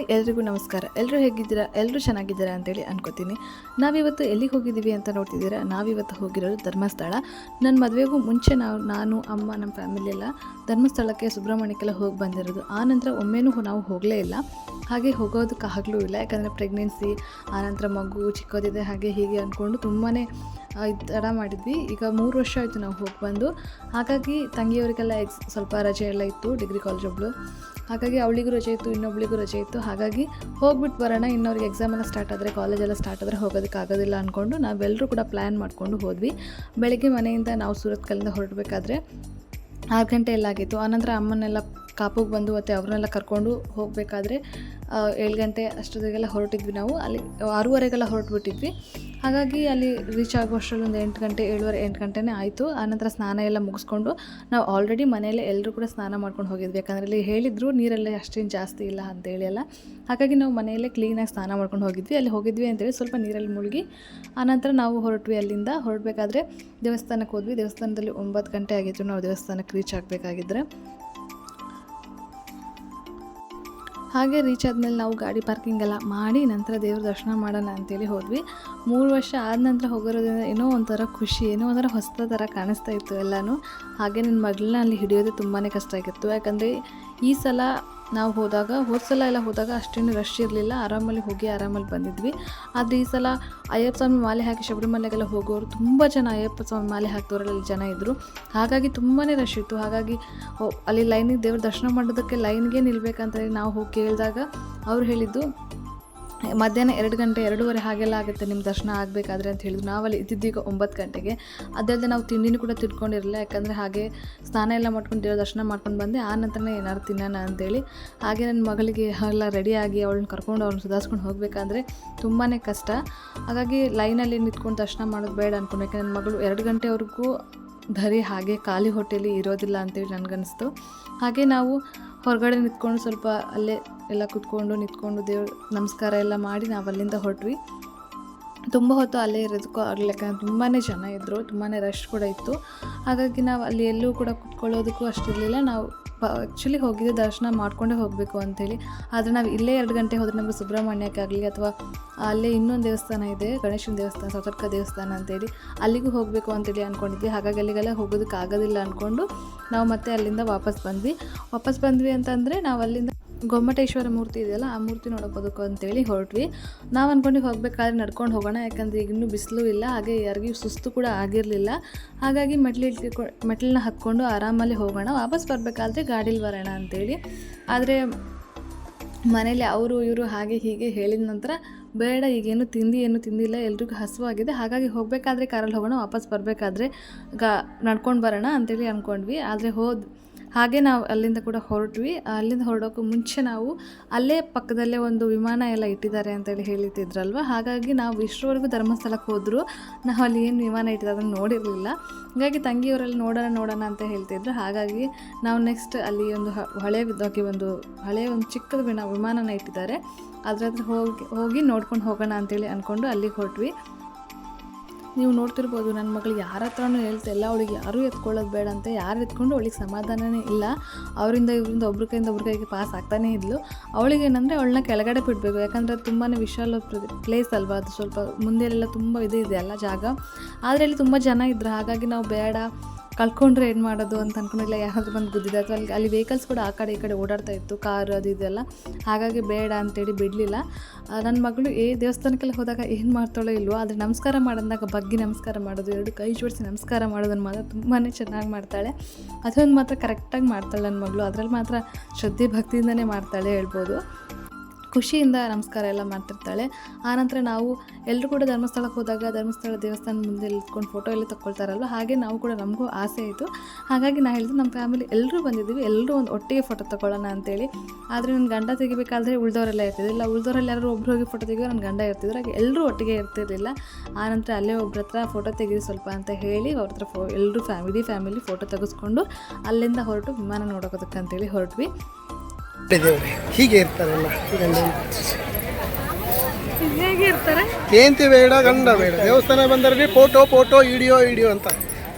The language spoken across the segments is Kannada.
ಹಾಯ್, ಎಲ್ರಿಗೂ ನಮಸ್ಕಾರ. ಎಲ್ಲರೂ ಹೇಗಿದ್ದೀರಾ? ಎಲ್ಲರೂ ಚೆನ್ನಾಗಿದ್ದೀರಾ ಅಂತೇಳಿ ಅನ್ಕೋತೀನಿ. ನಾವಿವತ್ತು ಎಲ್ಲಿಗೆ ಹೋಗಿದ್ದೀವಿ ಅಂತ ನೋಡ್ತಿದ್ದೀರಾ? ನಾವಿವತ್ತು ಹೋಗಿರೋದು ಧರ್ಮಸ್ಥಳ. ನನ್ನ ಮದುವೆಗೂ ಮುಂಚೆ ನಾವು, ನಾನು, ಅಮ್ಮ ನಮ್ಮ ಫ್ಯಾಮಿಲಿ ಎಲ್ಲ ಧರ್ಮಸ್ಥಳಕ್ಕೆ ಸುಬ್ರಹ್ಮಣ್ಯಕ್ಕೆಲ್ಲ ಹೋಗಿ ಬಂದಿರೋದು. ಆ ನಂತರ ಒಮ್ಮೆನೂ ನಾವು ಹೋಗಲೇ ಇಲ್ಲ. ಹಾಗೆ ಹೋಗೋದಕ್ಕೆ ಆಗಲೂ ಇಲ್ಲ. ಯಾಕಂದರೆ ಪ್ರೆಗ್ನೆನ್ಸಿ ಆನಂತರ ಮಗು ಚಿಕ್ಕದಿದೆ, ಹಾಗೆ ಹೀಗೆ ಅಂದ್ಕೊಂಡು ತುಂಬಾ ತಡ ಮಾಡಿದ್ವಿ. ಈಗ ಮೂರು ವರ್ಷ ಆಯಿತು ನಾವು ಹೋಗಿ ಬಂದು. ಹಾಗಾಗಿ ತಂಗಿಯವರಿಗೆಲ್ಲ ಎಕ್ಸ್ ಸ್ವಲ್ಪ ರಜೆ ಎಲ್ಲ ಇತ್ತು, ಡಿಗ್ರಿ ಕಾಲೇಜ್ ಒಬ್ಳು. ಹಾಗಾಗಿ ಅವಳಿಗೂ ರಜೆ ಇತ್ತು, ಇನ್ನೊಬ್ಳಿಗೂ ರಜೆ ಇತ್ತು. ಹಾಗಾಗಿ ಹೋಗ್ಬಿಟ್ಟು ಬರೋಣ, ಇನ್ನವ್ರಿಗೆ ಎಕ್ಸಾಮ್ ಎಲ್ಲ ಸ್ಟಾರ್ಟ್ ಆದರೆ ಕಾಲೇಜೆಲ್ಲ ಸ್ಟಾರ್ಟ್ ಆದರೆ ಹೋಗೋದಕ್ಕೆ ಆಗೋದಿಲ್ಲ ಅಂದ್ಕೊಂಡು ನಾವೆಲ್ಲರೂ ಕೂಡ ಪ್ಲ್ಯಾನ್ ಮಾಡಿಕೊಂಡು ಹೋದ್ವಿ. ಬೆಳಗ್ಗೆ ಮನೆಯಿಂದ ನಾವು ಸೂರತ್ ಕಲ್ಲಿಂದ ಹೊರಡಬೇಕಾದ್ರೆ ಆರು ಗಂಟೆ ಎಲ್ಲ ಆಗಿತ್ತು. ಆನಂತರ ಅಮ್ಮನ್ನೆಲ್ಲ ಕಾಪುಗೆ ಬಂದು ಮತ್ತು ಅವ್ರನ್ನೆಲ್ಲ ಕರ್ಕೊಂಡು ಹೋಗಬೇಕಾದ್ರೆ ಏಳು ಗಂಟೆ ಅಷ್ಟೊತ್ತಿಗೆಲ್ಲ ಹೊರಟಿದ್ವಿ ನಾವು. ಅಲ್ಲಿ ಆರೂವರೆಗೆಲ್ಲ ಹೊರಟ್ಬಿಟ್ಟಿದ್ವಿ. ಹಾಗಾಗಿ ಅಲ್ಲಿ ರೀಚ್ ಆಗುವಷ್ಟರಲ್ಲಿ ಒಂದು ಎಂಟು ಗಂಟೆ, ಏಳುವರೆ, ಎಂಟು ಗಂಟೆನೇ ಆಯಿತು. ಆನಂತರ ಸ್ನಾನ ಎಲ್ಲ ಮುಗಿಸ್ಕೊಂಡು ನಾವು ಆಲ್ರೆಡಿ ಮನೆಯಲ್ಲೇ ಎಲ್ಲರೂ ಕೂಡ ಸ್ನಾನ ಮಾಡ್ಕೊಂಡು ಹೋಗಿದ್ವಿ. ಯಾಕಂದರೆ ಇಲ್ಲಿ ಹೇಳಿದ್ರು ನೀರೆಲ್ಲ ಅಷ್ಟೇನು ಜಾಸ್ತಿ ಇಲ್ಲ ಅಂತೇಳಿ ಎಲ್ಲ. ಹಾಗಾಗಿ ನಾವು ಮನೆಯಲ್ಲೇ ಕ್ಲೀನಾಗಿ ಸ್ನಾನ ಮಾಡ್ಕೊಂಡು ಹೋಗಿದ್ವಿ. ಅಲ್ಲಿ ಹೋಗಿದ್ವಿ ಅಂತೇಳಿ ಸ್ವಲ್ಪ ನೀರಲ್ಲಿ ಮುಳುಗಿ, ಆನಂತರ ನಾವು ಹೊರಟ್ವಿ ಅಲ್ಲಿಂದ. ಹೊರಡಬೇಕಾದ್ರೆ ದೇವಸ್ಥಾನಕ್ಕೆ ಹೋದ್ವಿ. ದೇವಸ್ಥಾನದಲ್ಲಿ ಒಂಬತ್ತು ಗಂಟೆ ಆಗಿತ್ತು ನಾವು ದೇವಸ್ಥಾನಕ್ಕೆ ರೀಚ್ ಆಗಬೇಕಾಗಿದ್ರೆ. ಹಾಗೆ ರೀಚ್ ಆದಮೇಲೆ ನಾವು ಗಾಡಿ ಪಾರ್ಕಿಂಗ್ ಎಲ್ಲ ಮಾಡಿ ನಂತರ ದೇವ್ರ ದರ್ಶನ ಮಾಡೋಣ ಅಂತೇಳಿ ಹೋದ್ವಿ. ಮೂರು ವರ್ಷ ಆದ ನಂತರ ಹೋಗಿರೋದ್ರಿಂದ ಏನೋ ಒಂಥರ ಖುಷಿ, ಏನೋ ಒಂಥರ ಹೊಸ ಥರ ಕಾಣಿಸ್ತಾ ಇತ್ತು ಎಲ್ಲನೂ. ಹಾಗೆ ನನ್ನ ಮಗಳನ್ನ ಅಲ್ಲಿ ಹಿಡಿಯೋದು ತುಂಬಾ ಕಷ್ಟ ಆಗಿತ್ತು. ಯಾಕಂದರೆ ಈ ಸಲ ನಾವು ಹೋದಾಗ ಹೋದ ಸಲ ಎಲ್ಲ ಹೋದಾಗ ಅಷ್ಟೇನು ರಶ್ ಇರಲಿಲ್ಲ. ಆರಾಮಲ್ಲಿ ಹೋಗಿ ಆರಾಮಲ್ಲಿ ಬಂದಿದ್ವಿ. ಆದರೆ ಈ ಸಲ ಅಯ್ಯಪ್ಪ ಸ್ವಾಮಿ ಮಾಲೆ ಹಾಕಿ ಶಬರಿಮಲೆಗೆಲ್ಲ ಹೋಗೋರು ತುಂಬ ಜನ ಅಯ್ಯಪ್ಪ ಸ್ವಾಮಿ ಮಾಲೆ ಹಾಕಿದವರಲ್ಲಿ ಜನ ಇದ್ದರು ಹಾಗಾಗಿ ತುಂಬಾ ರಶ್ ಇತ್ತು. ಹಾಗಾಗಿ ಅಲ್ಲಿ ಲೈನಿಗೆ ದೇವ್ರ ದರ್ಶನ ಮಾಡೋದಕ್ಕೆ ಲೈನ್ಗೆ ನಿಲ್ಬೇಕಂತ ನಾವು ಹೋಗಿ ಕೇಳಿದಾಗ ಅವ್ರು ಹೇಳಿದ್ದು ಮಧ್ಯಾಹ್ನ ಎರಡು ಗಂಟೆ, ಎರಡೂವರೆ ಹಾಗೆಲ್ಲ ಆಗುತ್ತೆ ನಿಮ್ಮ ದರ್ಶನ ಆಗಬೇಕಾದ್ರೆ ಅಂತ ಹೇಳಿದ್ರು. ನಾವಲ್ಲಿ ಇದ್ದಿದ್ದೀಗ ಒಂಬತ್ತು ಗಂಟೆಗೆ. ಅದಲ್ಲದೆ ನಾವು ತಿಂಡಿನೂ ಕೂಡ ತಿಳ್ಕೊಂಡಿರಲಿಲ್ಲ ಯಾಕಂದರೆ ಹಾಗೆ ಸ್ನಾನ ಎಲ್ಲ ಮಾಡ್ಕೊಂಡು ದೇವ್ರ ದರ್ಶನ ಮಾಡ್ಕೊಂಡು ಬಂದೆ. ಆ ನಂತರ ಏನಾದ್ರು ತಿನ್ನೋಣ ಅಂತೇಳಿ. ಹಾಗೆ ನನ್ನ ಮಗಳಿಗೆ ಎಲ್ಲ ರೆಡಿಯಾಗಿ ಅವಳನ್ನ ಕರ್ಕೊಂಡು ಅವ್ರನ್ನ ಸುಧಾರಿಸ್ಕೊಂಡು ಹೋಗಬೇಕಂದ್ರೆ ತುಂಬಾ ಕಷ್ಟ. ಹಾಗಾಗಿ ಲೈನಲ್ಲಿ ನಿಂತ್ಕೊಂಡು ದರ್ಶನ ಮಾಡೋದು ಬೇಡ ಅಂದ್ಕೊಂಡು ಯಾಕೆ ನನ್ನ ಮಗಳು ಎರಡು ಗಂಟೆವರೆಗೂ ಧರಿ ಹಾಗೆ ಖಾಲಿ ಹೋಟೆಲಿ ಇರೋದಿಲ್ಲ ಅಂತೇಳಿ ನನಗನ್ನಿಸ್ತು ಹಾಗೆ ನಾವು ಹೊರಗಡೆ ನಿಂತ್ಕೊಂಡು ಸ್ವಲ್ಪ ಅಲ್ಲೇ ಎಲ್ಲ ಕುತ್ಕೊಂಡು ನಿಂತ್ಕೊಂಡು ದೇವ್ರ ನಮಸ್ಕಾರ ಎಲ್ಲ ಮಾಡಿ ನಾವು ಅಲ್ಲಿಂದ ಹೊರಟ್ವಿ. ತುಂಬ ಹೊತ್ತು ಅಲ್ಲೇ ಇರೋದಕ್ಕೂ ಆಗಲಿಲ್ಲ, ಯಾಕಂದ್ರೆ ತುಂಬಾ ಜನ ಇದ್ದರು ತುಂಬಾ ರಶ್ ಕೂಡ ಇತ್ತು. ಹಾಗಾಗಿ ನಾವು ಅಲ್ಲಿ ಎಲ್ಲೂ ಕೂಡ ಕುತ್ಕೊಳ್ಳೋದಕ್ಕೂ ಅಷ್ಟಿರಲಿಲ್ಲ. ನಾವು ಆ್ಯಕ್ಚುಲಿ ಹೋಗಿದ್ದೆ ದರ್ಶನ ಮಾಡ್ಕೊಂಡೇ ಹೋಗಬೇಕು ಅಂಥೇಳಿ. ಆದರೆ ನಾವು ಇಲ್ಲೇ ಎರಡು ಗಂಟೆ ಹೋದರೆ ನಮಗೆ ಸುಬ್ರಹ್ಮಣ್ಯಕ್ಕಾಗಲಿ ಅಥವಾ ಅಲ್ಲೇ ಇನ್ನೊಂದು ದೇವಸ್ಥಾನ ಇದೆ, ಗಣೇಶನ ದೇವಸ್ಥಾನ, ಸತರ್ಕ ದೇವಸ್ಥಾನ ಅಂತೇಳಿ ಅಲ್ಲಿಗೂ ಹೋಗಬೇಕು ಅಂತೇಳಿ ಅಂದ್ಕೊಂಡಿದ್ವಿ ಹಾಗಾಗಿ ಅಲ್ಲಿಗೆಲ್ಲ ಹೋಗೋದಕ್ಕೆ ಆಗೋದಿಲ್ಲ ಅಂದ್ಕೊಂಡು ನಾವು ಮತ್ತೆ ಅಲ್ಲಿಂದ ವಾಪಸ್ ಬಂದ್ವಿ. ವಾಪಸ್ ಬಂದ್ವಿ ಅಂತಂದರೆ ನಾವು ಅಲ್ಲಿಂದ ಗೊಮ್ಮಟೇಶ್ವರ ಮೂರ್ತಿ ಇದೆಯಲ್ಲ, ಆ ಮೂರ್ತಿ ನೋಡೋಕೋದಕ್ಕೆ ಅಂತೇಳಿ ಹೊರಟ್ವಿ. ನಾವು ಅಂದ್ಕೊಂಡು ಹೋಗಬೇಕಾದ್ರೆ ನಡ್ಕೊಂಡು ಹೋಗೋಣ, ಯಾಕಂದರೆ ಈಗ ಇನ್ನೂ ಬಿಸಿಲು ಇಲ್ಲ, ಹಾಗೆ ಯಾರಿಗೂ ಸುಸ್ತು ಕೂಡ ಆಗಿರಲಿಲ್ಲ. ಹಾಗಾಗಿ ಮೆಟ್ಲು ಮೆಟ್ಲನ್ನ ಹತ್ಕೊಂಡು ಆರಾಮಲ್ಲಿ ಹೋಗೋಣ, ವಾಪಸ್ ಬರಬೇಕಾದ್ರೆ ಗಾಡೀಲಿ ಬರೋಣ ಅಂತೇಳಿ. ಆದರೆ ಮನೇಲಿ ಅವರು ಇವರು ಹಾಗೆ ಹೀಗೆ ಹೇಳಿದ ನಂತರ ಬೇಡ, ಈಗೇನು ತಿಂಡಿ ಏನು ತಿಂದಿಲ್ಲ, ಎಲ್ರಿಗೂ ಹಸುವಾಗಿದೆ. ಹಾಗಾಗಿ ಹೋಗಬೇಕಾದ್ರೆ ಕಾರಲ್ಲಿ ಹೋಗೋಣ, ವಾಪಸ್ ಬರಬೇಕಾದ್ರೆ ಗಾ, ನಡ್ಕೊಂಡು ಬರೋಣ ಅಂತೇಳಿ ಅಂದ್ಕೊಂಡ್ವಿ ಆದರೆ ಹೋದ್ ಹಾಗೆ ನಾವು ಅಲ್ಲಿಂದ ಕೂಡ ಹೊರಟ್ವಿ. ಅಲ್ಲಿಂದ ಹೊರಡೋಕ್ಕೂ ಮುಂಚೆ ನಾವು ಅಲ್ಲೇ ಪಕ್ಕದಲ್ಲೇ ಒಂದು ವಿಮಾನ ಎಲ್ಲ ಇಟ್ಟಿದ್ದಾರೆ ಅಂತೇಳಿ ಹೇಳಿತಿದ್ರಲ್ವ ಹಾಗಾಗಿ ನಾವು ಇಷ್ಟರವರೆಗೂ ಧರ್ಮಸ್ಥಳಕ್ಕೆ ಹೋದರೂ. ನಾವು ಅಲ್ಲಿ ಏನು ವಿಮಾನ ಇಟ್ಟಿದೆ ಅದನ್ನು ನೋಡಿರಲಿಲ್ಲ. ಹಾಗಾಗಿ ತಂಗಿಯವರಲ್ಲಿ ನೋಡೋಣ ನೋಡೋಣ ಅಂತ ಹೇಳ್ತಿದ್ರು. ಹಾಗಾಗಿ ನಾವು ನೆಕ್ಸ್ಟ್ ಅಲ್ಲಿ ಒಂದು ಹಳೆ ಹಳೆಯದಾಗಿ ಒಂದು ಹಳೆಯ ಒಂದು ಚಿಕ್ಕದ ವಿಮಾನನ ಇಟ್ಟಿದ್ದಾರೆ. ಅದರ ಹತ್ರ ಹೋಗಿ ಹೋಗಿ ನೋಡ್ಕೊಂಡು ಹೋಗೋಣ ಅಂತೇಳಿ ಅಂದ್ಕೊಂಡು ಅಲ್ಲಿಗೆ ಹೊರಟ್ವಿ. ನೀವು ನೋಡ್ತಿರ್ಬೋದು ನನ್ನ ಮಗಳು ಯಾರ ಹತ್ರನೂ ಹೇಳ್ತಿಲ್ಲ ಅವಳಿಗೆ ಯಾರೂ ಎತ್ಕೊಳ್ಳೋದು ಬೇಡ ಅಂತ ಯಾರು ಎತ್ಕೊಂಡು ಅವಳಿಗೆ ಸಮಾಧಾನನೇ ಇಲ್ಲ. ಅವರಿಂದ ಇವರಿಂದ ಒಬ್ರ ಕೈಯಿಂದ ಒಬ್ರ ಕೈಗೆ ಪಾಸ್ ಆಗ್ತಾನೇ ಇದ್ಲು. ಅವಳಿಗೆ ಏನಂದರೆ ಅವಳನ್ನ ಕೆಳಗಡೆ ಬಿಡಬೇಕು. ಯಾಕಂದರೆ ತುಂಬಾ ವಿಶಾಲ ಪ್ಲೇಸ್ ಅಲ್ವಾ? ಅದು ಸ್ವಲ್ಪ ಮುಂದೆಲ್ಲ ತುಂಬ ಇದು ಇದೆ ಅಲ್ಲ ಜಾಗ. ಆದರೆ ಅಲ್ಲಿ ತುಂಬ ಜನ ಇದ್ರು. ಹಾಗಾಗಿ ನಾವು ಬೇಡ. ಕಳ್ಕೊಂಡ್ರೆ ಏನು ಮಾಡೋದು ಅಂತ ಅನ್ಕೊಂಡಿಲ್ಲ. ಯಾರು ಬಂದು ಗುದ್ದಿದೆ ಅಥವಾ ಅಲ್ಲಿ ಅಲ್ಲಿ ವೆಹಿಕಲ್ಸ್ ಕೂಡ ಆ ಕಡೆ ಈ ಕಡೆ ಓಡಾಡ್ತಾ ಇತ್ತು ಕಾರ್ ಅದು ಇದೆಲ್ಲ ಹಾಗಾಗಿ ಬೇಡ ಅಂತೇಳಿ ಬಿಡಲಿಲ್ಲ. ನನ್ನ ಮಗಳು ಏ ದೇವಸ್ಥಾನಕ್ಕೆಲ್ಲ ಹೋದಾಗ ಏನು ಮಾಡ್ತಾಳೋ ಇಲ್ವೋ, ಆದರೆ ನಮಸ್ಕಾರ ಮಾಡಿದಾಗ ಬಗ್ಗಿ ನಮಸ್ಕಾರ ಮಾಡೋದು, ಎರಡು ಕೈ ಜೋಡಿಸಿ ನಮಸ್ಕಾರ ಮಾಡೋದನ್ನು ಮಾತ್ರ ತುಂಬಾ ಚೆನ್ನಾಗಿ ಮಾಡ್ತಾಳೆ. ಅದೊಂದು ಮಾತ್ರ ಕರೆಕ್ಟಾಗಿ ಮಾಡ್ತಾಳೆ ನನ್ನ ಮಗಳು. ಅದರಲ್ಲಿ ಮಾತ್ರ ಶ್ರದ್ಧೆ ಭಕ್ತಿಯಿಂದನೇ ಮಾಡ್ತಾಳೆ ಹೇಳ್ಬೋದು. ಖುಷಿಯಿಂದ ನಮಸ್ಕಾರ ಎಲ್ಲ ಮಾಡ್ತಿರ್ತಾಳೆ. ಆನಂತರ ನಾವು ಎಲ್ಲರೂ ಕೂಡ ಧರ್ಮಸ್ಥಳಕ್ಕೆ ಹೋದಾಗ ಧರ್ಮಸ್ಥಳ ದೇವಸ್ಥಾನ ಮುಂದೆ ನಿಂತ್ಕೊಂಡು ಫೋಟೋ ಎಲ್ಲ ತಗೊಳ್ತಾರಲ್ವ ಹಾಗೆ ನಾವು ಕೂಡ ನಮಗೂ ಆಸೆ ಆಯಿತು ಹಾಗಾಗಿ ನಾನು ಹೇಳಿದೆ ನಮ್ಮ ಫ್ಯಾಮಿಲಿ ಎಲ್ಲರೂ ಬಂದಿದ್ದೀವಿ. ಎಲ್ಲರೂ ಒಂದು ಒಟ್ಟಿಗೆ ಫೋಟೋ ತಗೊಳ್ಳೋಣ ಅಂತೇಳಿ. ಆದರೆ ನನ್ನ ಗಂಡ ತೆಗಿಬೇಕಾದ್ರೆ ಉಳ್ದವರೆಲ್ಲ ಇರ್ತಿದ್ರು. ಇಲ್ಲ, ಉಳ್ದವರೆಲ್ಲ ಯಾರು ಒಬ್ರು ಹೋಗಿ ಫೋಟೋ ತೆಗಿಯೋ ನನ್ನ ಗಂಡ ಇರ್ತಿದ್ರು. ಹಾಗೆ ಎಲ್ಲರೂ ಒಟ್ಟಿಗೆ ಇರ್ತಿರಲಿಲ್ಲ. ಆನಂತರ ಅಲ್ಲೇ ಒಬ್ರ ಹತ್ರ ಫೋಟೋ ತೆಗೀರಿ ಸ್ವಲ್ಪ ಅಂತ ಹೇಳಿ ಅವ್ರ ಹತ್ರ ಫೋ ಎಲ್ಲರೂ ಫ್ಯಾಮಿಲಿ ಫ್ಯಾಮಿಲಿ ಫೋಟೋ ತೆಗೆಸ್ಕೊಂಡು ಅಲ್ಲಿಂದ ಹೊರಟು ವಿಮಾನ ನೋಡೋಕೋದಕ್ಕೆ ಅಂತೇಳಿ ಹೊರಟ್ವಿ ದೇವ್ರೆ ಹೀಗೆ ಇರ್ತಾರಲ್ಲ ಗಂಡ ಹೇಗೆ ಇರ್ತಾರೆ? ಹೆಂಡತಿ ಬೇಡ ಗಂಡ ಬೇಡ. ದೇವಸ್ಥಾನ ಬಂದರೆ ಫೋಟೋ ಫೋಟೋ ವಿಡಿಯೋ ವಿಡಿಯೋ ಅಂತ.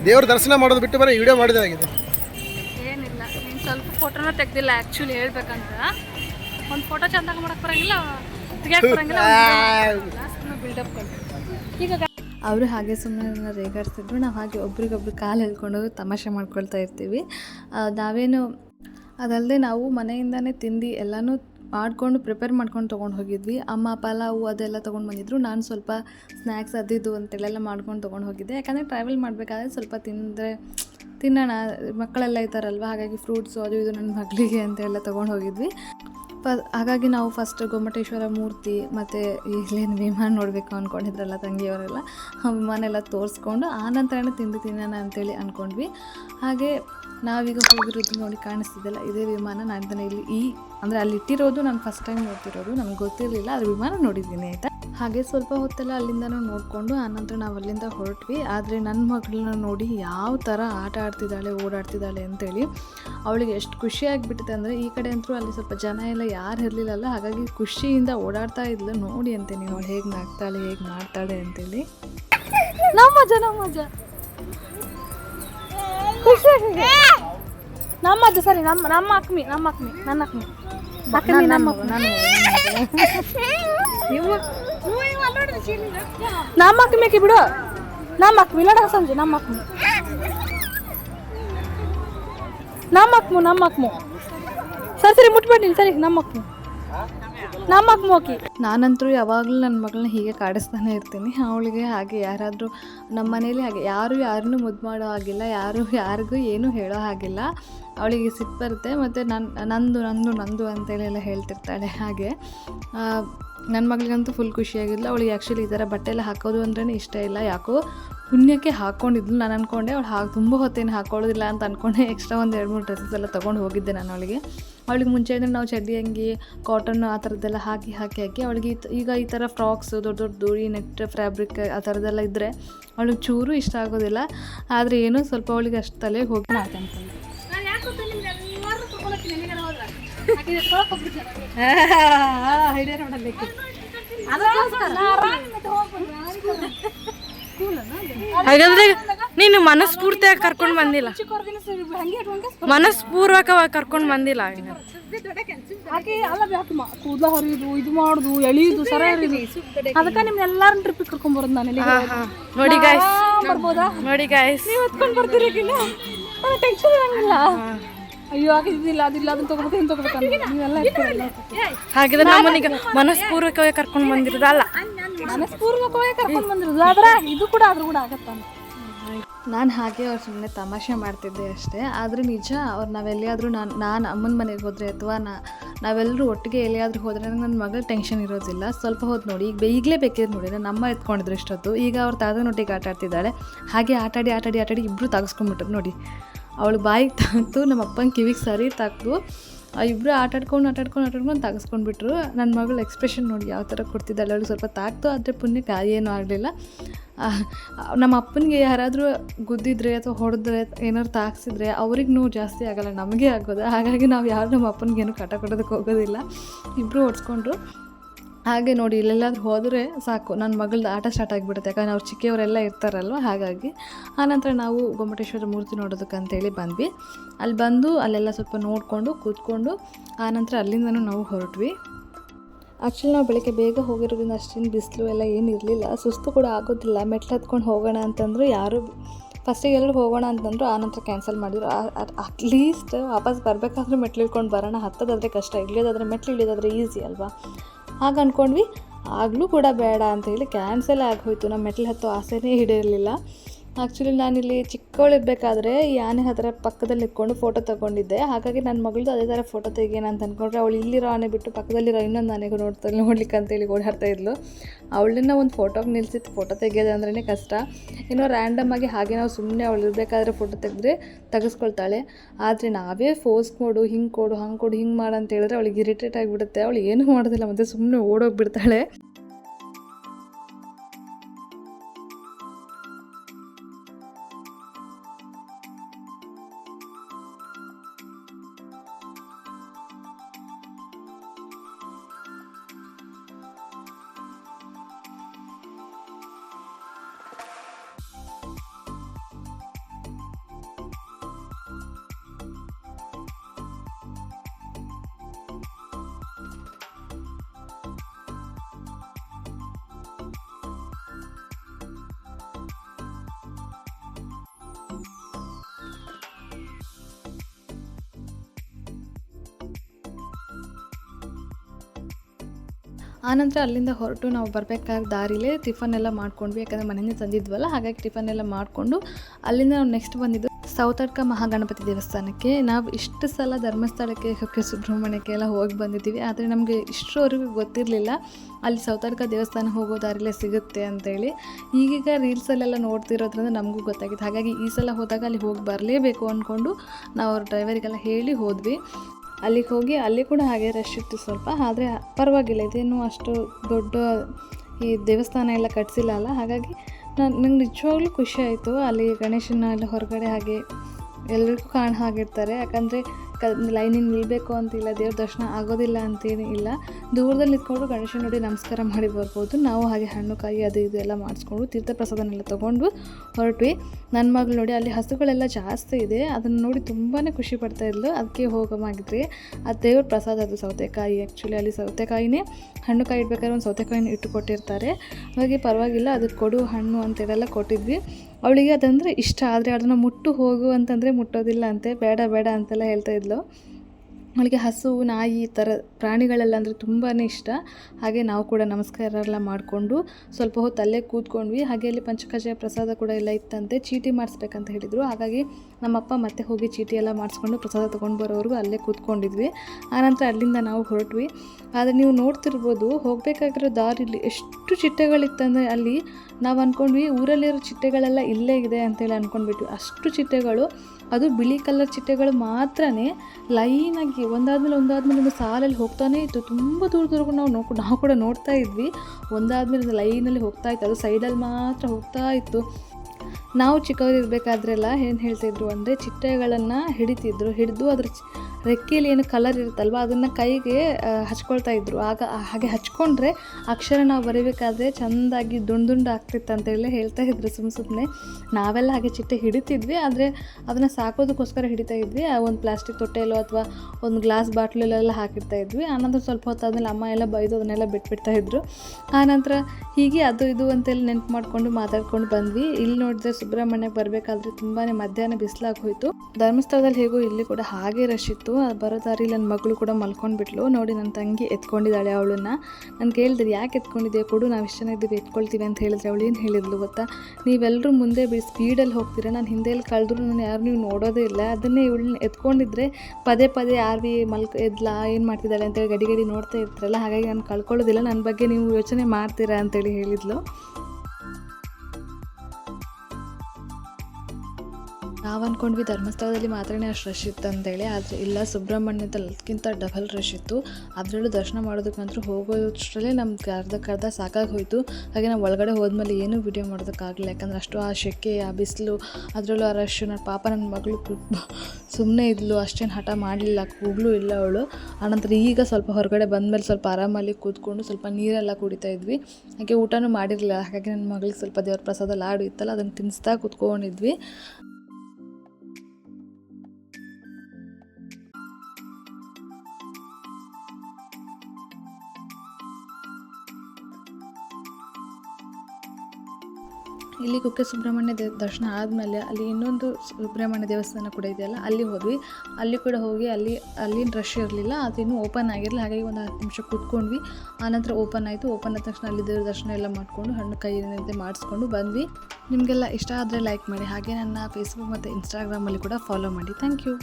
ದೇವ್ರ ದರ್ಶನ ಮಾಡೋದು ಬಿಟ್ಟು ಬರೀ ವಿಡಿಯೋ ಮಾಡಿದೆ ಆಗಿದೆ. ಏನಿಲ್ಲ. ನೀನು ಸ್ವಲ್ಪ ಫೋಟೋನ ತೆಗ್ದಿಲ್ಲ ಆ್ಯಕ್ಚುಲಿ ಹೇಳ್ಬೇಕಂತ. ಒಂದು ಫೋಟೋ ಚಂದಾಗ ಮಾಡಕ್ ಬರಂಗಿಲ್ಲ ತೆಗಿಯಕ್ ಬರಂಗಿಲ್ಲ ಬಿಲ್ಡಪ್ ಈಗ ಅವರು ಹಾಗೆ ಸುಮ್ಮನೆ ರೇಗಾಡ್ತಿದ್ರು. ನಾವು ಹಾಗೆ ಒಬ್ರಿಗೊಬ್ರು ಕಾಲು ಹೇಳ್ಕೊಂಡು ತಮಾಷೆ ಮಾಡ್ಕೊಳ್ತಾ ಇರ್ತೀವಿ. ನಾವೇನು ಅದಲ್ಲದೆ ನಾವು ಮನೆಯಿಂದನೇ ತಿಂದು ಎಲ್ಲನೂ ಮಾಡಿಕೊಂಡು ಪ್ರಿಪೇರ್ ಮಾಡ್ಕೊಂಡು ತೊಗೊಂಡು ಹೋಗಿದ್ವಿ. ಅಮ್ಮ ಪಲಾವು ಅದೆಲ್ಲ ತೊಗೊಂಡು ಬಂದಿದ್ರು. ನಾನು ಸ್ವಲ್ಪ ಸ್ನ್ಯಾಕ್ಸ್ ಅದಿದ್ದು ಅಂತೇಳೆಲ್ಲ ಮಾಡ್ಕೊಂಡು ತೊಗೊಂಡು ಹೋಗಿದ್ದೆ. ಯಾಕಂದರೆ ಟ್ರಾವೆಲ್ ಮಾಡಬೇಕಾದ್ರೆ ಸ್ವಲ್ಪ ತಿಂದರೆ ತಿನ್ನೋಣ, ಮಕ್ಕಳೆಲ್ಲ ಇದ್ದಾರಲ್ವ, ಹಾಗಾಗಿ ಫ್ರೂಟ್ಸು ಅದು ಇದು ನನ್ನ ಮಗಳಿಗೆ ಅಂತ ಎಲ್ಲ ತೊಗೊಂಡು ಹೋಗಿದ್ವಿ. ಪ, ಹಾಗಾಗಿ ನಾವು ಫಸ್ಟ್ ಗೊಮ್ಮಟೇಶ್ವರ ಮೂರ್ತಿ ಮತ್ತು ಈಗಲೇನು ವಿಮಾನ ನೋಡಬೇಕು ಅಂದ್ಕೊಂಡಿದ್ರಲ್ಲ ತಂಗಿಯವರೆಲ್ಲ, ಆ ವಿಮಾನ ಎಲ್ಲ ತೋರಿಸ್ಕೊಂಡು ಆ ನಂತರನೇ ತಿಂದು ತಿನ್ನೋಣ ಅಂತೇಳಿ ಅಂದ್ಕೊಂಡ್ವಿ ಹಾಗೆ ನಾವೀಗ ಹೋಗಿರೋದು ನೋಡಿ ಕಾಣಿಸ್ತಿದ್ದಲ್ಲ ಇದೇ ವಿಮಾನ. ನಾನು ಇಲ್ಲಿ ಈ ಅಂದರೆ ಅಲ್ಲಿ ಇಟ್ಟಿರೋದು ನಾನು ಫಸ್ಟ್ ಟೈಮ್ ನೋಡ್ತಿರೋದು. ನಮ್ಗೆ ಗೊತ್ತಿರಲಿಲ್ಲ ಅದು ವಿಮಾನ ನೋಡಿದ್ದೀನಿ ಆಯಿತಾ? ಹಾಗೆ ಸ್ವಲ್ಪ ಹೊತ್ತೆಲ್ಲ ಅಲ್ಲಿಂದನೂ ನೋಡಿಕೊಂಡು ಆನಂತರ ನಾವು ಅಲ್ಲಿಂದ ಹೊರಟ್ವಿ. ಆದರೆ ನನ್ನ ಮಗಳನ್ನ ನೋಡಿ ಯಾವ ಥರ ಆಟ ಆಡ್ತಿದ್ದಾಳೆ, ಓಡಾಡ್ತಿದ್ದಾಳೆ ಅಂತೇಳಿ ಅವಳಿಗೆ ಎಷ್ಟು ಖುಷಿ ಆಗಿಬಿಟ್ಟಿದೆ ಅಂದರೆ ಈ ಕಡೆ ಅಂತೂ ಅಲ್ಲಿ ಸ್ವಲ್ಪ ಜನ ಎಲ್ಲ ಯಾರು ಇರಲಿಲ್ಲಲ್ಲ, ಹಾಗಾಗಿ ಖುಷಿಯಿಂದ ಓಡಾಡ್ತಾ ಇದ್ಲು. ನೋಡಿ ಅಂತೇನೆ ಅವಳು ಹೇಗೆ ನಾಗ್ತಾಳೆ, ಹೇಗೆ ಮಾಡ್ತಾಳೆ ಅಂತೇಳಿ. ನಮ್ಮ ಮಜಾ ನಮ್ಮ ಅಜ್ಜ ಖುಷಿಯಾಗಿದೆ ನಮ್ಮ ಅಜ್ಜ ಸರಿ ನಮ್ಮ ನಮ್ಮ ಅಕ್ಮಿ ನಮ್ಮ ಅಕ್ಮಿ ನನ್ನ ಅಕ್ಮಿ. ಅಕ್ಮಿ. ನಮ್ಮ ನಮ್ಮ ಅಕ್ಮಿಕ್ಕೆ ಬಿಡು. ನಮ್ಮ ಅಕ್ಮಿ ನೋಡ ಸಂಜೆ ನಮ್ಮ ಅಕ್ಮಿ. ನಮ್ಮ ಅಕ್ಮು ನಮ್ಮ ಅಕ್ಮು. ಸರಿ ಸರಿ ಮುಟ್ಬೇಡಿ ಸರಿ ನಮ್ಮ ಅಕ್ಮು. ನಮ್ಮ ಮೋಕಿ. ಓಕೆ ನಾನಂತರೂ ಯಾವಾಗಲೂ ನನ್ನ ಮಗಳನ್ನ ಹೀಗೆ ಕಾಡಿಸ್ತಾನೆ ಇರ್ತೀನಿ. ಅವಳಿಗೆ ಹಾಗೆ ಯಾರಾದರೂ ನಮ್ಮ ಮನೇಲಿ ಹಾಗೆ ಯಾರು ಯಾರನ್ನೂ ಮುದ್ದು ಮಾಡೋ ಹಾಗಿಲ್ಲ, ಯಾರು ಯಾರಿಗೂ ಏನೂ ಹೇಳೋ ಹಾಗಿಲ್ಲ. ಅವಳಿಗೆ ಸಿಟ್ಟು ಬರುತ್ತೆ ಮತ್ತು ನನ್ನ ನಂದು ನಂದು ನಂದು ಅಂತೇಳಿ ಎಲ್ಲ ಹೇಳ್ತಿರ್ತಾಳೆ ಹಾಗೆ. ನನ್ನ ಮಗಳಿಗಂತೂ ಫುಲ್ ಖುಷಿಯಾಗಿಲ್ಲ ಅವಳಿಗೆ ಆ್ಯಕ್ಚುಲಿ ಈ ಥರ ಬಟ್ಟೆ ಎಲ್ಲ ಹಾಕೋದು ಅಂದ್ರೇ ಇಷ್ಟ ಇಲ್ಲ. ಯಾಕೋ ಪುಣ್ಯಕ್ಕೆ ಹಾಕ್ಕೊಂಡಿದ್ಲು ನಾನು ಅಂದ್ಕೊಂಡೆ ಅವಳು ಹಾಗೆ ತುಂಬ ಹೊತ್ತೇನು ಹಾಕೊಳ್ಳೋದಿಲ್ಲ ಅಂತ ಅಂದ್ಕೊಂಡೆ ಎಕ್ಸ್ಟ್ರಾ ಒಂದು ಎರಡು ಮೂರು ಡ್ರೆಸ್ಸಸ್ ಎಲ್ಲ ತೊಗೊಂಡು ಹೋಗಿದ್ದೆ ನಾನು ಅವಳಿಗೆ. ಅವಳಿಗೆ ಮುಂಚೆ ಅಂದರೆ ನಾವು ಚಡ್ಡಿ ಅಂಗಿ ಕಾಟನ್ ಆ ಥರದ್ದೆಲ್ಲ ಹಾಕಿ ಹಾಕಿ ಹಾಕಿ ಅವಳಿಗೆ ಈ ಈಗ ಈ ಥರ ಫ್ರಾಕ್ಸ್ ದೊಡ್ಡ ದೊಡ್ಡ ಈ ನೆಟ್ ಫ್ಯಾಬ್ರಿಕ್ ಆ ಥರದ್ದೆಲ್ಲ ಇದ್ದರೆ ಅವಳಿಗೆ ಚೂರು ಇಷ್ಟ ಆಗೋದಿಲ್ಲ. ಆದರೆ ಏನು ಸ್ವಲ್ಪ ಅವಳಿಗೆ ಅಷ್ಟು ತಲೆ ಹೋಗಿ ಹಾಗಾದ್ರೆ ನೀನು ಮನಸ್ಫೂರ್ತಿಯಾಗಿ ಕರ್ಕೊಂಡು ಬಂದಿಲ್ಲ. ಮನಸ್ಪೂರ್ವಕವಾಗಿ ಕರ್ಕೊಂಡು ಬಂದಿಲ್ಲ ಕೂದಲ ಹರಿಯುದು ಇದು ಮಾಡುದು ಎಳಿಯುದು ಸರ ಅದಕ್ಕ ಅದಕ್ಕೆ ನಿಮ್ನ ಎಲ್ಲಾರು ಟ್ರಿಪ್ ಕರ್ಕೊಂಡ್ ಬರೋದು ನಾನು. ನೋಡಿ ಗಾಯ್ಸ್ ಬರ್ಬೋದಾ? ನೋಡಿ ಗಾಯ್ಸ್ ಹೊತ್ಕೊಂಡ್ ಬರ್ತೀರಿ ಟೆನ್ಷನ್ ಇರಂಗಿಲ್ಲ. ಅಯ್ಯೋ ಆಗಿದ್ದಿಲ್ಲ ಅದಿಲ್ಲ ಅದನ್ನ ತಗೋಬೇಕು ಇದನ್ನ ತಗೋಬೇಕು ನೀವೆಲ್ಲ ಹಾಗಿದ್ರೆ ನಮ್ಮನೀಗ ಮನಸ್ಪೂರ್ವಕವಾಗಿ ಕರ್ಕೊಂಡು ಬಂದಿರೋದಲ್ಲ. ಮನಸ್ಪೂರ್ವಕವಾಗಿ ಕರ್ಕೊಂಡು ಬಂದಿರೋದು. ಆದ್ರೆ ಇದು ಕೂಡ ಆದ್ರೂ ಕೂಡ ಆಗತ್ತಂತ ನಾನು ಹಾಗೆ ಅವ್ರು ಸುಮ್ಮನೆ ತಮಾಷೆ ಮಾಡ್ತಿದ್ದೆ ಅಷ್ಟೇ. ಆದರೆ ನಿಜ, ಅವ್ರು ನಾವೆಲ್ಲಿಯಾದರೂ ನಾನು ನಾನು ಅಮ್ಮನ ಮನೆಗೆ ಹೋದರೆ ಅಥವಾ ನಾ ನಾವೆಲ್ಲರೂ ಒಟ್ಟಿಗೆ ಎಲ್ಲಿಯಾದರೂ ಹೋದರೆ ನನಗೆ ನನ್ನ ಮಗಳ ಟೆನ್ಷನ್ ಇರೋದಿಲ್ಲ. ಸ್ವಲ್ಪ ಹೊತ್ತು ನೋಡಿ, ಈಗ ಈಗಲೇ ಬೇಕಿದ್ರೆ ನೋಡಿ ನಮ್ಮ ಎತ್ಕೊಂಡಿದ್ರು ಇಷ್ಟೊತ್ತು. ಈಗ ಅವ್ರು ತಾತನೊಟ್ಟಿಗೆ ಆಟ ಆಡ್ತಿದ್ದಾಳೆ ಹಾಗೆ ಆಟಾಡಿ ಆಟಾಡಿ ಆಟಾಡಿ ಇಬ್ಬರು ತಾಗಿಸ್ಕೊಂಡ್ಬಿಟ್ರು ನೋಡಿ. ಅವಳು ಬಾಯಿಗೆ ತಾಗ್ತು ನಮ್ಮ ಅಪ್ಪನ ಕಿವಿಗೆ ಸರಿ ತಾಕ್ತು ಇಬ್ಬರು ಆಟಾಡ್ಕೊಂಡು ಆಟಾಡ್ಕೊಂಡು ಆಟಾಡ್ಕೊಂಡು ತಾಗಿಸ್ಕೊಂಡ್ಬಿಟ್ರು. ನನ್ನ ಮಗಳು ಎಕ್ಸ್ಪ್ರೆಷನ್ ನೋಡಿ ಯಾವ ಥರ ಕೊಡ್ತಿದ್ದಾಳೆ ಅವಳಿಗೆ ಸ್ವಲ್ಪ ತಾಕ್ತು ಆದರೆ ಪುಣ್ಯಕ್ಕೆ ಏನೂ ಆಗಲಿಲ್ಲ. ನಮ್ಮ ಅಪ್ಪನಿಗೆ ಯಾರಾದರೂ ಗುದ್ದಿದ್ರೆ ಅಥವಾ ಹೊಡೆದ್ರೆ, ಏನಾದ್ರು ತಾಕ್ಸಿದ್ರೆ ಅವ್ರಿಗೆ ನೋವು ಜಾಸ್ತಿ ಆಗಲ್ಲ, ನಮಗೆ ಆಗೋದು. ಹಾಗಾಗಿ ನಾವು ಯಾರು ನಮ್ಮ ಅಪ್ಪನಿಗೇನು ಕಾಟ ಕೊಡೋದಕ್ಕೆ ಹೋಗೋದಿಲ್ಲ. ಇಬ್ಬರು ಓಡಿಸ್ಕೊಂಡ್ರು. ಹಾಗೆ ನೋಡಿ, ಇಲ್ಲೆಲ್ಲಾದರೂ ಹೋದರೆ ಸಾಕು. ನನ್ನ ಮಗಳದ್ದು ಆಟ ಸ್ಟಾರ್ಟ್ ಆಗಿಬಿಡುತ್ತೆ. ಯಾಕಂದ್ರೆ ಅವ್ರು ಚಿಕ್ಕಿಯವರೆಲ್ಲ ಇರ್ತಾರಲ್ವ? ಹಾಗಾಗಿ. ಆನಂತರ ನಾವು ಗೊಮ್ಮಟೇಶ್ವರ ಮೂರ್ತಿ ನೋಡೋದಕ್ಕೆ ಅಂತೇಳಿ ಬಂದ್ವಿ. ಅಲ್ಲಿ ಬಂದು ಅಲ್ಲೆಲ್ಲ ಸ್ವಲ್ಪ ನೋಡಿಕೊಂಡು, ಕೂತ್ಕೊಂಡು ಆನಂತರ ಅಲ್ಲಿಂದನೂ ನಾವು ಹೊರಟ್ವಿ. ಆ್ಯಕ್ಚುಲಿ ನಾವು ಬೆಳಗ್ಗೆ ಬೇಗ ಹೋಗಿರೋದ್ರಿಂದ ಅಷ್ಟೇನು ಬಿಸಿಲು ಎಲ್ಲ ಏನು ಇರಲಿಲ್ಲ. ಸುಸ್ತು ಕೂಡ ಆಗೋದಿಲ್ಲ. ಮೆಟ್ಲು ಹತ್ಕೊಂಡು ಹೋಗೋಣ ಅಂತಂದ್ರು ಯಾರು ಫಸ್ಟಿಗೆ ಎಲ್ಲರೂ ಹೋಗೋಣ ಅಂತಂದ್ರು ಆನಂತರ ಕ್ಯಾನ್ಸಲ್ ಮಾಡಿದ್ರು. ಅಟ್ಲೀಸ್ಟ್ ವಾಪಸ್ ಬರಬೇಕಾದ್ರೂ ಮೆಟ್ಲು ಇಳ್ಕೊಂಡು ಬರೋಣ. ಹತ್ತೋದಾದರೆ ಕಷ್ಟ. ಇಳಿಯೋದಾದರೆ, ಮೆಟ್ಲು ಇಳಿಯೋದಾದರೆ ಈಸಿ ಅಲ್ವಾ? ಹಾಗೆ ಅಂದ್ಕೊಂಡ್ವಿ ಆಗಲೂ ಕೂಡ ಬೇಡ ಅಂತ ಹೇಳಿ ಕ್ಯಾನ್ಸಲ್ ಆಗೋಯ್ತು. ನಮ್ಮ ಮೆಟ್ಲು ಹತ್ತೋ ಆಸೆನೇ ಹಿಡಿಯಲಿಲ್ಲ ಆ್ಯಕ್ಚುಲಿ ನಾನಿಲ್ಲಿ ಚಿಕ್ಕವಳಿರ್ಬೇಕಾದ್ರೆ ಈ ಆನೆ ಹತ್ತಿರ ಪಕ್ಕದಲ್ಲಿ ಇಟ್ಕೊಂಡು ಫೋಟೋ ತಗೊಂಡಿದ್ದೆ. ಹಾಗಾಗಿ ನನ್ನ ಮಗಳದು ಅದೇ ಥರ ಫೋಟೋ ತೆಗಿಯೋಣ ಅಂತ ಅಂದ್ಕೊಂಡ್ರೆ ಅವಳು ಇಲ್ಲಿರೋ ಆನೆ ಬಿಟ್ಟು ಪಕ್ಕದಲ್ಲಿರೋ ಇನ್ನೊಂದು ಆನೆಗೂ ನೋಡ್ತಾ ನೋಡ್ಲಿಕ್ಕೆ ಅಂತೇಳಿ ಓಡಾಡ್ತಾ ಇದ್ಲು. ಅವಳನ್ನ ಒಂದು ಫೋಟೋಗೆ ನಿಲ್ಸಿತ್ತು ಫೋಟೋ ತೆಗಿಯೋದು ಅಂದ್ರೇ ಕಷ್ಟ. ಏನೋ ರ್ಯಾಂಡಮ್ ಆಗಿ ಹಾಗೆ ನಾವು ಸುಮ್ಮನೆ ಅವಳು ಇರಬೇಕಾದ್ರೆ ಫೋಟೋ ತೆಗೆದ್ರೆ ತೆಗೆಸ್ಕೊಳ್ತಾಳೆ. ಆದರೆ ನಾವೇ ಫೋಸ್ ಕೊಡು, ಹಿಂಗೆ ಕೊಡು, ಹಂಗೆ ಕೊಡು, ಹಿಂಗೆ ಮಾಡು ಅಂತ ಹೇಳಿದ್ರೆ ಅವಳಿಗೆ ಇರಿಟೇಟ್ ಆಗಿಬಿಡುತ್ತೆ. ಅವಳು ಏನೂ ಮಾಡೋದಿಲ್ಲ, ಮತ್ತು ಸುಮ್ಮನೆ ಓಡೋಗ್ಬಿಡ್ತಾಳೆ. ಆನಂತರ ಅಲ್ಲಿಂದ ಹೊರಟು ನಾವು ಬರಬೇಕಾದ ದಾರಿಲೇ ಟಿಫನ್ ಎಲ್ಲ ಮಾಡ್ಕೊಂಡ್ವಿ, ಯಾಕಂದರೆ ಮನೆಯಿಂದ ತಂದಿದ್ವಲ್ಲ, ಹಾಗಾಗಿ ಟಿಫನ್ ಎಲ್ಲ ಮಾಡಿಕೊಂಡು ಅಲ್ಲಿಂದ ನಾವು ನೆಕ್ಸ್ಟ್ ಬಂದಿದ್ದು ಸೌತಡ್ಕ ಮಹಾಗಣಪತಿ ದೇವಸ್ಥಾನಕ್ಕೆ. ನಾವು ಇಷ್ಟು ಸಲ ಧರ್ಮಸ್ಥಳಕ್ಕೆ ಕುಕ್ಕೆ ಸುಬ್ರಹ್ಮಣ್ಯಕ್ಕೆ ಎಲ್ಲ ಹೋಗಿ ಬಂದಿದ್ದೀವಿ. ಆದರೆ ನಮಗೆ ಇಷ್ಟರವರೆಗೂ ಗೊತ್ತಿರಲಿಲ್ಲ ಅಲ್ಲಿ ಸೌತಡ್ಕ ದೇವಸ್ಥಾನ ಹೋಗೋ ದಾರಿಲೇ ಸಿಗುತ್ತೆ ಅಂತೇಳಿ ಈಗೀಗ ರೀಲ್ಸಲ್ಲೆಲ್ಲ ನೋಡ್ತಿರೋದ್ರಿಂದ ನಮಗೂ ಗೊತ್ತಾಗಿತ್ತು ಹಾಗಾಗಿ ಈ ಸಲ ಹೋದಾಗ ಅಲ್ಲಿ ಹೋಗಿ ಬರಲೇಬೇಕು ಅಂದ್ಕೊಂಡು ನಾವು ಅವ್ರ ಡ್ರೈವರಿಗೆಲ್ಲ ಹೇಳಿ ಹೋದ್ವಿ. ಅಲ್ಲಿಗೆ ಹೋಗಿ ಅಲ್ಲಿ ಕೂಡ ಹಾಗೆ ರಶ್ ಇತ್ತು ಸ್ವಲ್ಪ. ಆದರೆ ಪರವಾಗಿಲ್ಲ, ಇದೇನು ಅಷ್ಟು ದೊಡ್ಡ ಈ ದೇವಸ್ಥಾನ ಎಲ್ಲ ಕಟ್ಸಿಲ್ಲ ಅಲ್ಲ. ಹಾಗಾಗಿ ನಾನು, ನಂಗೆ ನಿಜವಾಗ್ಲೂ ಖುಷಿ ಆಯಿತು. ಅಲ್ಲಿ ಗಣೇಶನ ಎಲ್ಲ ಹೊರಗಡೆ ಹಾಗೆ ಎಲ್ರಿಗೂ ಕಾಣ ಹಾಗಿರ್ತಾರೆ. ಯಾಕಂದರೆ ಕ ಲೈನಿಗೆ ನಿಲ್ಲಬೇಕು ಅಂತಿಲ್ಲ, ದೇವ್ರ ದರ್ಶನ ಆಗೋದಿಲ್ಲ ಅಂತೇನು ಇಲ್ಲ. ದೂರದಲ್ಲಿ ನಿಂತ್ಕೊಂಡು ಗಣೇಶನ ನೋಡಿ ನಮಸ್ಕಾರ ಮಾಡಿ ಬರ್ಬೋದು. ನಾವು ಹಾಗೆ ಹಣ್ಣು, ಕಾಯಿ ಅದು ಇದು ಎಲ್ಲ ಮಾಡಿಸ್ಕೊಂಡು ತೀರ್ಥ ಪ್ರಸಾದನೆಲ್ಲ ತೊಗೊಂಡು ಹೊರಟ್ವಿ. ನನ್ನ ಮಗಳು ನೋಡಿ ಅಲ್ಲಿ ಹಸುಗಳೆಲ್ಲ ಜಾಸ್ತಿ ಇದೆ. ಅದನ್ನು ನೋಡಿ ತುಂಬಾ ಖುಷಿ ಪಡ್ತಾ ಇದ್ಲು. ಅದಕ್ಕೆ ಹೋಗಮಾಗಿದ್ರಿ ಅದು ದೇವ್ರ ಪ್ರಸಾದ ಅದು ಸೌತೆಕಾಯಿ ಆ್ಯಕ್ಚುಲಿ ಅಲ್ಲಿ ಸೌತೆಕಾಯಿನೇ. ಹಣ್ಣು ಕಾಯಿ ಇಡ್ಬೇಕಾದ್ರೆ ಒಂದು ಸೌತೆಕಾಯಿನ ಇಟ್ಟು ಕೊಟ್ಟಿರ್ತಾರೆ. ಹಾಗಾಗಿ ಪರವಾಗಿಲ್ಲ, ಅದಕ್ಕೆ ಕೊಡು ಹಣ್ಣು ಅಂತೇಳೆಲ್ಲ ಕೊಟ್ಟಿದ್ವಿ. ಅವಳಿಗೆ ಅದಂದರೆ ಇಷ್ಟ, ಆದರೆ ಅದನ್ನು ಮುಟ್ಟು ಹೋಗು ಅಂತಂದರೆ ಮುಟ್ಟೋದಿಲ್ಲ ಅಂತೆ, ಬೇಡ ಬೇಡ ಅಂತೆಲ್ಲ ಹೇಳ್ತಾ ಇದ್ಲು. ಅವಳಿಗೆ ಹಸು, ನಾಯಿ ಈ ಥರ ಪ್ರಾಣಿಗಳೆಲ್ಲ ಅಂದರೆ ತುಂಬಾ ಇಷ್ಟ. ಹಾಗೆ ನಾವು ಕೂಡ ನಮಸ್ಕಾರ ಎಲ್ಲ ಮಾಡಿಕೊಂಡು ಸ್ವಲ್ಪ ಹೊತ್ತು ಅಲ್ಲೇ ಕೂತ್ಕೊಂಡ್ವಿ. ಹಾಗೆ ಅಲ್ಲಿ ಪಂಚಕಜಾಯ ಪ್ರಸಾದ ಕೂಡ ಎಲ್ಲ ಇತ್ತಂತೆ. ಚೀಟಿ ಮಾಡಿಸ್ಬೇಕಂತ ಹೇಳಿದರು. ಹಾಗಾಗಿ ನಮ್ಮಪ್ಪ ಮತ್ತೆ ಹೋಗಿ ಚೀಟಿ ಎಲ್ಲ ಮಾಡಿಸ್ಕೊಂಡು ಪ್ರಸಾದ ತೊಗೊಂಡು ಬರೋವರೆಗೂ ಅಲ್ಲೇ ಕೂತ್ಕೊಂಡಿದ್ವಿ. ಆನಂತರ ಅಲ್ಲಿಂದ ನಾವು ಹೊರಟ್ವಿ. ಆದರೆ ನೀವು ನೋಡ್ತಿರ್ಬೋದು, ಹೋಗಬೇಕಾಗಿರೋ ದಾರಿಲಿ ಎಷ್ಟು ಚಿಟ್ಟೆಗಳಿತ್ತಂದರೆ ಅಲ್ಲಿ ನಾವು ಅಂದ್ಕೊಂಡ್ವಿ ಊರಲ್ಲಿರೋ ಚಿಟ್ಟೆಗಳೆಲ್ಲ ಇಲ್ಲೇ ಇದೆ ಅಂತೇಳಿ ಅಂದ್ಕೊಂಡ್ಬಿಟ್ವಿ ಅಷ್ಟು ಚಿಟ್ಟೆಗಳು ಅದು ಬಿಳಿ ಕಲರ್ ಚಿಟ್ಟೆಗಳು ಮಾತ್ರನೇ ಲೈನಾಗಿ ಒಂದಾದ್ಮೇಲೆ ಒಂದಾದ್ಮೇಲೆ ಒಂದು ಸಾಲಲ್ಲಿ ಹೋಗ್ತಾನೆ ಇತ್ತು. ತುಂಬ ದೂರ ದೂರಗೂ ನಾವು ನೋಡ್ಕೊಂಡು ನಾವು ಕೂಡ ನೋಡ್ತಾ ಇದ್ವಿ. ಒಂದಾದ್ಮೇಲೆ ಒಂದು ಲೈನಲ್ಲಿ ಹೋಗ್ತಾ ಇತ್ತು. ಅದು ಸೈಡಲ್ಲಿ ಮಾತ್ರ ಹೋಗ್ತಾ ಇತ್ತು. ನಾವು ಚಿಕ್ಕವರು ಇರಬೇಕಾದ್ರೆಲ್ಲ ಏನು ಹೇಳ್ತಿದ್ರು ಅಂದರೆ ಚಿಟ್ಟೆಗಳನ್ನು ಹಿಡಿತಿದ್ರು. ಹಿಡಿದು ಅದ್ರ ರೆಕ್ಕೆಯಲ್ಲಿ ಏನು ಕಲರ್ ಇರುತ್ತಲ್ವ, ಅದನ್ನು ಕೈಗೆ ಹಚ್ಕೊಳ್ತಾ ಇದ್ರು. ಆಗ ಹಾಗೆ ಹಚ್ಕೊಂಡ್ರೆ ಅಕ್ಷರ ನಾವು ಬರೀಬೇಕಾದ್ರೆ ಚೆಂದಾಗಿ ದುಂಡು ದುಂಡು ಆಗ್ತಿತ್ತು ಅಂತೇಳಿ ಹೇಳ್ತಾ ಇದ್ರು ಸುಮ್ಮ ಸುಮ್ಮನೆ ನಾವೆಲ್ಲ ಹಾಗೆ ಚಿಟ್ಟೆ ಹಿಡಿತಿದ್ವಿ, ಆದರೆ ಅದನ್ನು ಸಾಕೋದಕ್ಕೋಸ್ಕರ ಹಿಡಿತಾ ಇದ್ವಿ. ಒಂದು ಪ್ಲಾಸ್ಟಿಕ್ ತೊಟ್ಟೆಯಲ್ಲೋ ಅಥವಾ ಒಂದು ಗ್ಲಾಸ್ ಬಾಟ್ಲಲ್ಲೆಲ್ಲ ಹಾಕಿರ್ತಾ ಇದ್ವಿ. ಆನಂತರ ಸ್ವಲ್ಪ ಹೊತ್ತಾದ್ಮೇಲೆ ಅಮ್ಮ ಎಲ್ಲ ಬೈದು ಅದನ್ನೆಲ್ಲ ಬಿಟ್ಬಿಡ್ತಾ ಇದ್ರು. ಆನಂತರ ಹೀಗೆ ಅದು ಇದು ಅಂತೇಳಿ ನೆನಪು ಮಾಡಿಕೊಂಡು ಮಾತಾಡ್ಕೊಂಡು ಬಂದ್ವಿ. ಇಲ್ಲಿ ನೋಡಿದ್ರೆ ಸುಬ್ರಹ್ಮಣ್ಯಕ್ಕೆ ಬರಬೇಕಾದ್ರೆ ತುಂಬಾ ಮಧ್ಯಾಹ್ನ ಬಿಸಿಲಾಗಿ ಹೋಯಿತು. ಧರ್ಮಸ್ಥಳದಲ್ಲಿ ಹೇಗೋ ಇಲ್ಲಿ ಕೂಡ ಹಾಗೆ ರಶ್ ಇತ್ತು. ಅದು ಬರೋ ದಾರಿಲಿ ನನ್ನ ಮಗಳು ಕೂಡ ಮಲ್ಕೊಂಡ್ಬಿಟ್ಲು. ನೋಡಿ ನನ್ನ ತಂಗಿ ಎತ್ಕೊಂಡಿದ್ದಾಳೆ ಅವಳನ್ನ. ನಾನು ಕೇಳಿದ್ರೆ ಯಾಕೆ ಎತ್ಕೊಂಡಿದ್ದೆ ಕೊಡು, ನಾವು ಇಷ್ಟು ಜನ ಇದ್ದೀವಿ, ಎತ್ಕೊಳ್ತೀವಿ ಅಂತ ಹೇಳಿದ್ರೆ ಅವಳು ಏನು ಹೇಳಿದ್ಲು ಗೊತ್ತಾ? ನೀವೆಲ್ಲರೂ ಮುಂದೆ ಬಿ ಸ್ಪೀಡಲ್ಲಿ ಹೋಗ್ತೀರಾ? ನಾನು ಹಿಂದೆಯಲ್ಲಿ ಕಳೆದ್ರು ನಾನು ಯಾರು ನೀವು ನೋಡೋದೇ ಇಲ್ಲ. ಅದನ್ನೇ ಇವಳನ್ನ ಎತ್ಕೊಂಡಿದ್ರೆ ಪದೇ ಪದೇ ಯಾರು ಬಿ ಮಲ್ಕ ಎದ್ಲಾ, ಏನು ಮಾಡ್ತಿದ್ದಾಳೆ ಅಂತೇಳಿ ಗಡಿ ಗಡಿ ನೋಡ್ತಾ ಇರ್ತಾರಲ್ಲ, ಹಾಗಾಗಿ ನಾನು ಕಳ್ಕೊಳ್ಳೋದಿಲ್ಲ. ನನ್ನ ಬಗ್ಗೆ ನೀವು ಯೋಚನೆ ಮಾಡ್ತೀರಾ ಅಂತೇಳಿ ಹೇಳಿದ್ಲು. ನಾವು ಅಂದ್ಕೊಂಡ್ವಿ ಧರ್ಮಸ್ಥಳದಲ್ಲಿ ಮಾತ್ರನೇ ಅಷ್ಟು ರಶ್ ಇತ್ತು ಅಂತೇಳಿ, ಆದರೆ ಇಲ್ಲ ಸುಬ್ರಹ್ಮಣ್ಯದಲ್ಲಿ ಅದಕ್ಕಿಂತ ಡಬಲ್ ರಶ್ ಇತ್ತು. ಅದರಲ್ಲೂ ದರ್ಶನ ಮಾಡೋದಕ್ಕಂತೂ ಹೋಗೋಷ್ಟರಲ್ಲೇ ನಮ್ಗೆ ಅರ್ಧಕ್ಕರ್ಧ ಸಾಕಾಗಿ ಹೋಯಿತು ಹಾಗೆ ನಾವು ಒಳಗಡೆ ಹೋದ್ಮೇಲೆ ಏನೂ ವಿಡಿಯೋ ಮಾಡೋದಕ್ಕಾಗಲಿಲ್ಲ. ಯಾಕಂದ್ರೆ ಅಷ್ಟು ಆ ಶೆಕೆ, ಆ ಬಿಸಿಲು, ಅದರಲ್ಲೂ ಆ ರಶ್ ನನ್ನ ಪಾಪ ನನ್ನ ಮಗಳು ಸುಮ್ಮನೆ ಇದ್ಲು, ಅಷ್ಟೇನು ಹಠ ಮಾಡಲಿಲ್ಲ ಕೂಗಲೂ ಇಲ್ಲ ಅವಳು. ಆನಂತರ ಈಗ ಸ್ವಲ್ಪ ಹೊರಗಡೆ ಬಂದಮೇಲೆ ಸ್ವಲ್ಪ ಆರಾಮಲ್ಲಿ ಕೂತ್ಕೊಂಡು ಸ್ವಲ್ಪ ನೀರೆಲ್ಲ ಕುಡಿತಾ ಇದ್ವಿ. ಹಾಗೆ ಊಟನೂ ಮಾಡಿರಲಿಲ್ಲ. ಹಾಗಾಗಿ ನನ್ನ ಮಗಳಿಗೆ ಸ್ವಲ್ಪ ದೇವ್ರ ಪ್ರಸಾದ ಲಾಡು ಇತ್ತಲ್ಲ, ಅದನ್ನು ತಿನ್ನಿಸ್ತಾ ಕೂತ್ಕೊಂಡಿದ್ವಿ. ಇಲ್ಲಿ ಕುಕ್ಕೆ ಸುಬ್ರಹ್ಮಣ್ಯ ದೇವ ದರ್ಶನ ಆದಮೇಲೆ ಅಲ್ಲಿ ಇನ್ನೊಂದು ಸುಬ್ರಹ್ಮಣ್ಯ ದೇವಸ್ಥಾನ ಕೂಡ ಇದೆಯಲ್ಲ ಅಲ್ಲಿ ಹೋದ್ವಿ. ಅಲ್ಲಿ ಕೂಡ ಹೋಗಿ ಅಲ್ಲಿ ಅಲ್ಲಿ ರಶ್ ಇರಲಿಲ್ಲ, ಅದು ಇನ್ನೂ ಓಪನ್ ಆಗಿರಲಿಲ್ಲ. ಹಾಗಾಗಿ ಒಂದು ಹತ್ತು ನಿಮಿಷ ಕೂತ್ಕೊಂಡ್ವಿ. ಆನಂತರ ಓಪನ್ ಆಯಿತು. ಓಪನ್ ಆದ ತಕ್ಷಣ ಅಲ್ಲಿ ದೇವ್ರ ದರ್ಶನ ಎಲ್ಲ ಮಾಡಿಕೊಂಡು ಹಣ್ಣು ಕೈಯಿನಂತೆ ಮಾಡಿಸ್ಕೊಂಡು ಬಂದ್ವಿ. ನಿಮಗೆಲ್ಲ ಇಷ್ಟ ಆದರೆ ಲೈಕ್ ಮಾಡಿ. ಹಾಗೆ ನನ್ನ ಫೇಸ್ಬುಕ್ ಮತ್ತು ಇನ್ಸ್ಟಾಗ್ರಾಮಲ್ಲಿ ಕೂಡ ಫಾಲೋ ಮಾಡಿ. Thank you